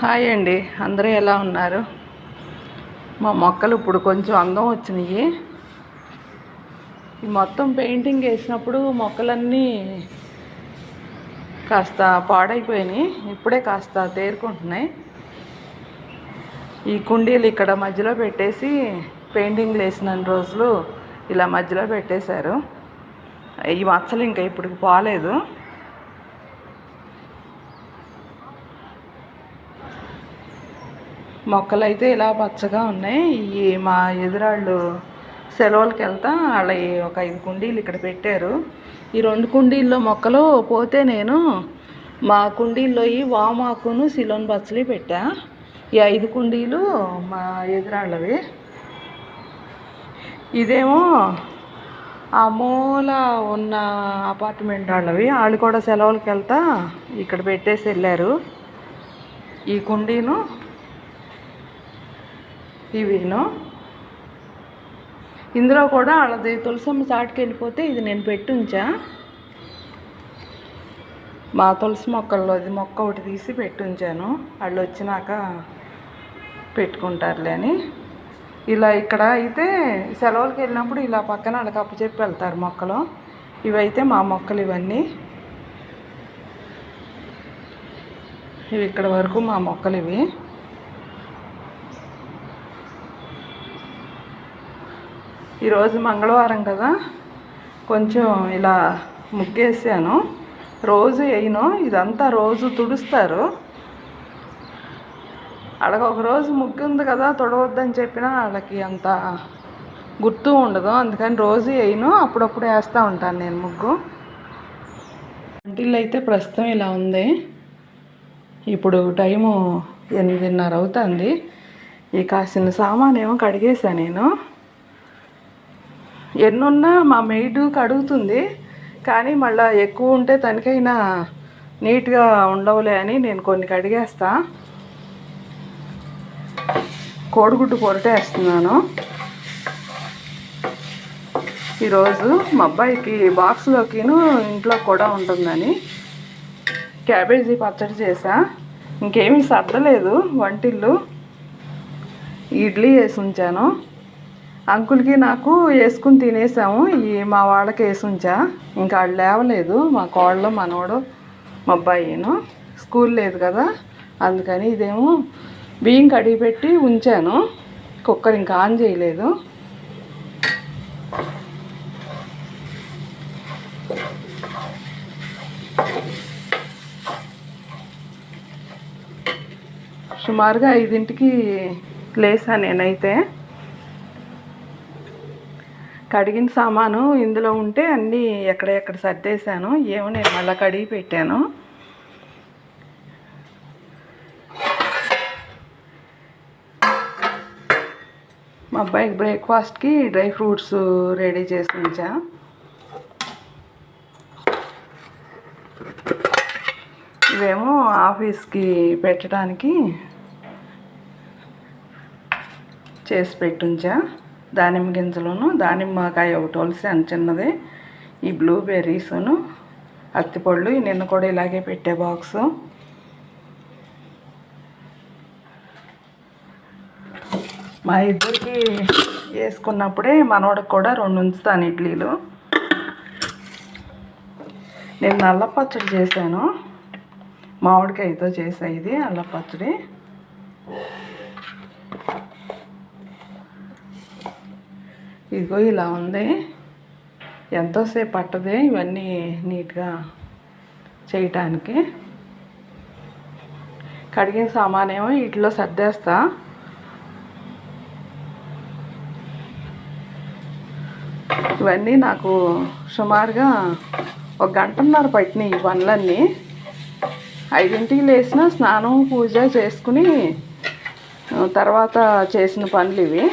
Hi అండి. అందరూ ఎలా ఉన్నారు? మా మొక్కలు ఇప్పుడు కొంచెం అందం వచ్చినాయి. ఈ మొత్తం పెయింటింగ్ వేసినప్పుడు మొక్కలన్నీ కాస్త పాడైపోయినాయి. ఇప్పుడే కాస్త తేరుకుంటున్నాయి. ఈ కుండీలు ఇక్కడ మధ్యలో పెట్టేసి పెయింటింగ్లు వేసిన రోజులు ఇలా మధ్యలో పెట్టేశారు. ఈ మచ్చలు ఇంకా ఇప్పుడు పోలేదు. మొక్కలైతే ఇలా పచ్చగా ఉన్నాయి. ఈ మా ఎదురాళ్ళు సెలవులకి వెళ్తా వాళ్ళ ఈ ఒక ఐదు కుండీలు ఇక్కడ పెట్టారు. ఈ రెండు కుండీల్లో మొక్కలు పోతే నేను మా కుండీల్లో ఈ వామాకును సిలోన్ పచ్చలి పెట్టా. ఈ ఐదు కుండీలు మా ఎదురాళ్ళవి. ఇదేమో ఆ మూల ఉన్న అపార్ట్మెంట్ వాళ్ళవి. వాళ్ళు కూడా సెలవులకి వెళ్తా ఇక్కడ పెట్టేసి వెళ్ళారు. ఈ కుండీను టీవీలో ఇందులో కూడా వాళ్ళది తులసమ్మ చాటుకి వెళ్ళిపోతే ఇది నేను పెట్టుంచా. మా తులసి మొక్కల్లో అది మొక్క ఒకటి తీసి పెట్టుంచాను. వాళ్ళు వచ్చినాక పెట్టుకుంటారులే అని. ఇలా ఇక్కడ అయితే సెలవులకి వెళ్ళినప్పుడు ఇలా పక్కన వాళ్ళకి అప్పచెప్పి వెళ్తారు మొక్కలు. ఇవైతే మా మొక్కలు ఇవన్నీ. ఇవి ఇక్కడ వరకు మా మొక్కలు ఇవి. ఈరోజు మంగళవారం కదా. కొంచెం ఇలా ముగ్గేసాను రోజు వేయను. ఇదంతా రోజు తుడుస్తారు. అలాగ ఒక రోజు ముగ్గు ఉంది కదా తుడవద్దని చెప్పినా వాళ్ళకి అంత గుర్తు ఉండదు. అందుకని రోజు వేయను. అప్పుడప్పుడు వేస్తూ ఉంటాను నేను ముగ్గు. వంటిల్లు అయితే ప్రస్తుతం ఇలా ఉంది. ఇప్పుడు టైము ఎనిమిదిన్నర అవుతుంది. ఈ కాసిన సామాన్ ఏమో కడిగేసా నేను. ఎన్నున్నా మా మెయిడ్ కడుగుతుంది. కానీ మళ్ళీ ఎక్కువ ఉంటే తనకైనా నీట్గా ఉండవులే అని నేను కొన్ని కడిగేస్తా. కోడిగుడ్డు పొరటేస్తున్నాను ఈరోజు మా అబ్బాయికి బాక్స్లోకిను ఇంట్లో కూడా ఉంటుందని క్యాబేజీ పచ్చడి చేసా. ఇంకేమీ సర్దలేదు వంటిల్లు. ఇడ్లీ వేసి ఉంచాను. అంకుల్కి నాకు వేసుకుని తినేసాము. ఈ మా వాళ్ళకి వేసి ఉంచా. ఇంకా వాళ్ళు లేవలేదు. మా కోళ్ళు మనోడు మా అబ్బాయిను. స్కూల్ లేదు కదా. అందుకని ఇదేమో బియ్యం కడిగి పెట్టి ఉంచాను. కుక్కర్ ఇంకా ఆన్ చేయలేదు. సుమారుగా ఐదింటికి లేసా నేనైతే. కడిగిన సామాను ఇందులో ఉంటే అన్నీ ఎక్కడెక్కడ సర్దేశాను. ఏమో నేను మళ్ళీ కడిగి పెట్టాను. మా అబ్బాయికి బ్రేక్ఫాస్ట్కి డ్రై ఫ్రూట్స్ రెడీ చేసి ఉంచా. ఇవేమో ఆఫీస్కి పెట్టడానికి చేసి పెట్టుంచా. దానిమ్మ గింజలను దానిమ్మకాయ ఒకటి వలిసాను చిన్నది. ఈ బ్లూబెర్రీస్ను అత్తిపళ్ళు నిన్న కూడా ఇలాగే పెట్టే బాక్సు. మా ఇద్దరికి వేసుకున్నప్పుడే మనోడికి కూడా రెండు ఉంచుతాను ఇడ్లీలు. నేను నల్ల పచ్చడి చేశాను. మామిడికాయతో చేసా ఇది అల్ల ఇదిగో ఇలా ఉంది. ఎంతోసేపు పట్టదే ఇవన్నీ నీట్గా చేయటానికి. కడిగిన సామానేమో వీటిలో సర్దేస్తా. ఇవన్నీ నాకు సుమారుగా ఒక గంటన్నర పట్టినాయి ఈ పనులన్నీ. ఐదింటికి లేచిన స్నానం పూజ చేసుకుని తర్వాత చేసిన పనులు ఇవి.